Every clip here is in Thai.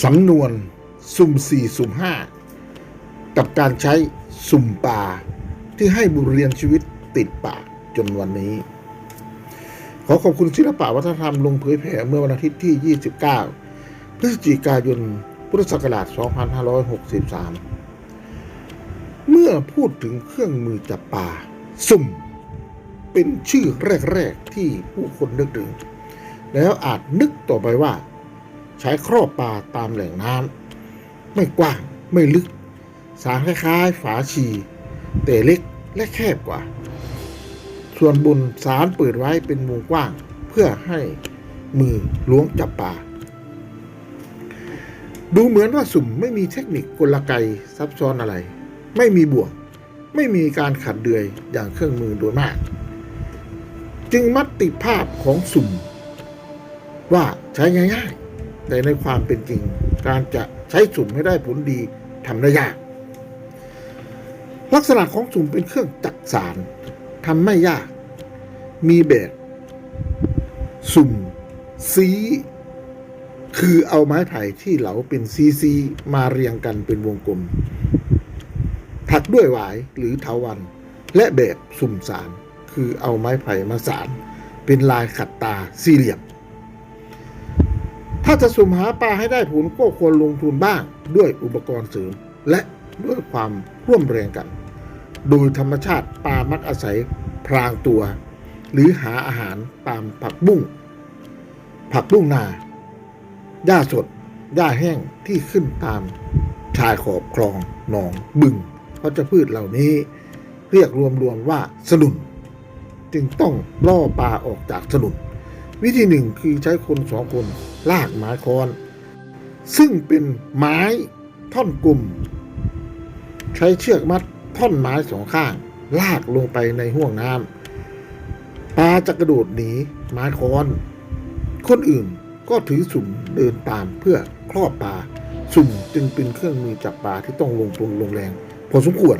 สำนวนสุ่มสี่สุ่มห้ากับการใช้สุ่มป่าที่ให้บุเรียนชีวิตติดปากจนวันนี้ ขอขอบคุณศิลปะวัฒนธรรมลงเผยแผ่เมื่อวันอาทิตย์ที่ 29 พฤศจิกายน พุทธศักราช 2563 เมื่อพูดถึงเครื่องมือจับปลาสุ่ม เป็นชื่อแรก ๆ ที่ผู้คนนึกถึง แล้วอาจนึกต่อไปว่า ใช้ครอบปลาตามแหล่งน้ำไม่กว้างไม่ลึก สารคล้ายๆ ฝาชีแต่เล็กและแคบกว่า ส่วนบนสารเปิดไว้เป็นวงกว้างเพื่อให้มือล้วงจับปลาดูเหมือนว่าสุ่มไม่มีเทคนิคกลไกซับซ้อนอะไร ไม่มีบ่วง ไม่มีการขัดเดือยอย่างเครื่องมือโดยมาก จึงมัดติภาพของสุ่ม ว่าใช้ง่าย แต่ในความเป็นจริง การจะใช้สุ่มให้ได้ผลดีทำได้ยาก ลักษณะของสุ่มเป็นเครื่องจักสารทำไม่ยาก มีแบบสุ่มซีคือเอาไม้ไผ่ที่เหลาเป็นซีซีมาเรียงกันเป็นวงกลม ถักด้วยหวายหรือเถาวัน และแบบสุ่มสาร คือเอาไม้ไผ่มาสาร เป็นลายขัดตาสี่เหลี่ยม ถ้าจะสุ่มหาปลาให้ได้ผลก็ควรลงทุนบ้างด้วยอุปกรณ์เสริมและด้วยความร่วมแรงกัน โดยธรรมชาติปลามักอาศัยพรางตัว หรือหาอาหารตามผักบุ้งผักบุ้งนาหญ้าสดหญ้าแห้งที่ขึ้นตามชายขอบคลองหนองบึงเพราะจะพืชเหล่านี้เรียกรวมๆว่าสนุน จึงต้องล่อปลาออกจากสนุน วิธีหนึ่งคือใช้คนสองคน ลากไม้คอน ซึ่งเป็นไม้ท่อนกลุ่ม ใช้เชือกมัดท่อนไม้สองข้าง ลากลงไปในห่วงน้ำปลาจะกระโดดหนีไม้คอน คนอื่นก็ถือสุ่มเดินตามเพื่อครอบปลาสุ่มจึงเป็นเครื่องมือจับปลาที่ต้องลงทุนลงแรงพอสมควร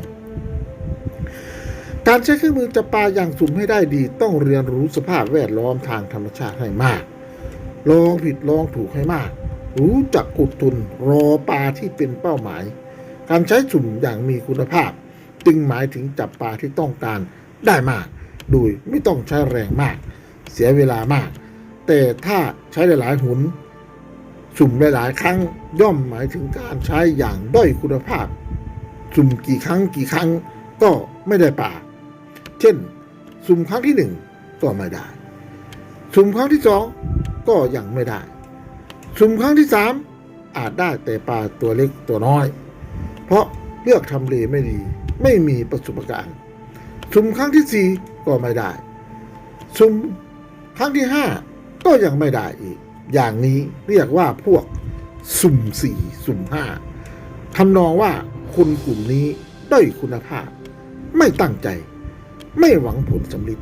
การใช้เครื่องมือจับปลาอย่างสุ่มให้ได้ดี ต้องเรียนรู้สภาพแวดล้อมทางธรรมชาติให้มาก ลองผิดลองถูกให้มาก รู้จักอดทุนรอปลาที่เป็นเป้าหมาย การใช้สุ่มอย่างมีคุณภาพ จึงหมายถึงจับปลาที่ต้องการได้มาก โดยไม่ต้องใช้แรงมาก เสียเวลามาก แต่ถ้าใช้หลายๆหุนสุ่มหลายๆครั้งย่อมหมายถึงการใช้อย่างด้อยคุณภาพ สุ่มกี่ครั้งกี่ครั้งก็ไม่ได้ปลาเช่น สุ่มครั้งที่หนึ่งก็ไม่ได้ สุ่มครั้งที่สอง ก็ยังไม่ได้ สุ่มครั้งที่สามอาจได้แต่ปลาตัวเล็กตัวน้อย เพราะเลือกทำเลไม่ดี ไม่มีประสบการณ์ สุ่มครั้งที่สี่ก็ไม่ได้ สุ่มครั้งที่ห้าก็ยังไม่ได้อีก อย่างนี้เรียกว่าพวกสุ่มสี่สุ่มห้าทำนองว่าคนกลุ่มนี้ด้อยคุณภาพ ไม่ตั้งใจ ไม่หวังผลสำเร็จ